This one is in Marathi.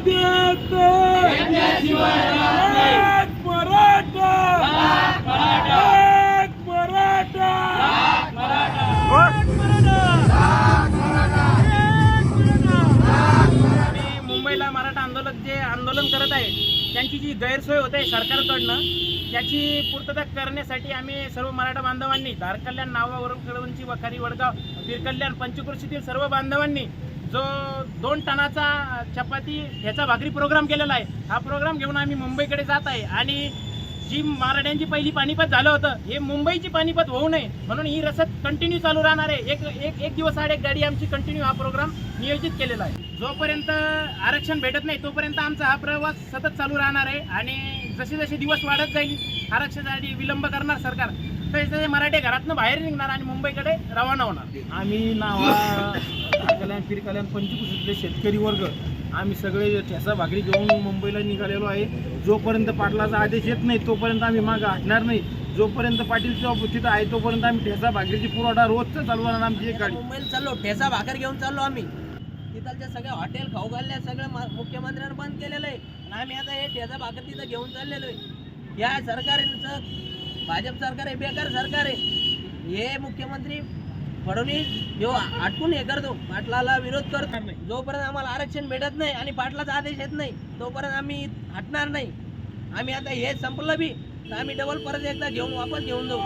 देत एक मराठा एक मराठा मुंबईला मराठा आंदोलक जे आंदोलन करत आहे त्यांची जी गैरसोय होत आहे सरकारकडनं त्याची पूर्तता करण्यासाठी आम्ही सर्व मराठा बांधवांनी धारकल्याण नावावरून कळवणची वखारी वडगाव बीरकल्याण पंचकृषीतील सर्व बांधवांनी जो दोन टनाचा चपाती ह्याचा भाकरी प्रोग्राम केलेला आहे. हा प्रोग्राम घेऊन आम्ही मुंबईकडे जात आहे. आणि जी मराठ्यांची पहिली पानिपत झालं होतं हे मुंबईची पानिपत होऊ नये. म्हणून ही रसद कंटिन्यू चालू राहणार आहे. एक एक एक दिवस आड एक गाडी आमची कंटिन्यू हा प्रोग्राम नियोजित केलेला आहे. जोपर्यंत आरक्षण भेटत नाही तोपर्यंत आमचा हा प्रवास सतत चालू राहणार आहे. आणि जसे जसे दिवस वाढत जाईल आरक्षणासाठी विलंब करणार सरकार तसे तसे मराठे घरातनं बाहेर निघणार आणि मुंबईकडे रवाना होणार. आम्ही नावा कल्याण फिर कल्याण पंचकृषीतले शेतकरी वर्ग आम्ही सगळे ठेसा भाकरी घेऊन मुंबईला निघालेलो आहे. जोपर्यंत पाटलाचा आदेश येत नाही तोपर्यंत आम्ही मागं हटणार नाही. जोपर्यंत पाटील चौक तिथं आहे तोपर्यंत आम्ही ठेसा भाकरीची पुरवठा रोजचं चालू राहणार आमची एक गाडी. मुंबईला चाललो ठेचा भाकर घेऊन चाललो आम्ही. तिथलच्या सगळ्या हॉटेल खाऊ घालल्या सगळं मा- मुख्यमंत्र्यांनी बंद केलेलं आहे. आणि आम्ही आता हे ठेचा भाकर तिथं घेऊन चाललेलो आहे. या सरकारचं भाजप सरकार आहे बेकार सरकार आहे. हे मुख्यमंत्री फडणवीस जो अटकून हे करतो. पाटलाला विरोध करतो जोपर्यंत आम्हाला आरक्षण भेटत नाही आणि पाटलाचा आदेश येत नाही तोपर्यंत आम्ही हटणार नाही. आम्ही आता हे संपलं बी तर आम्ही डबल परत एकदा घेऊन वापस घेऊन जाऊ.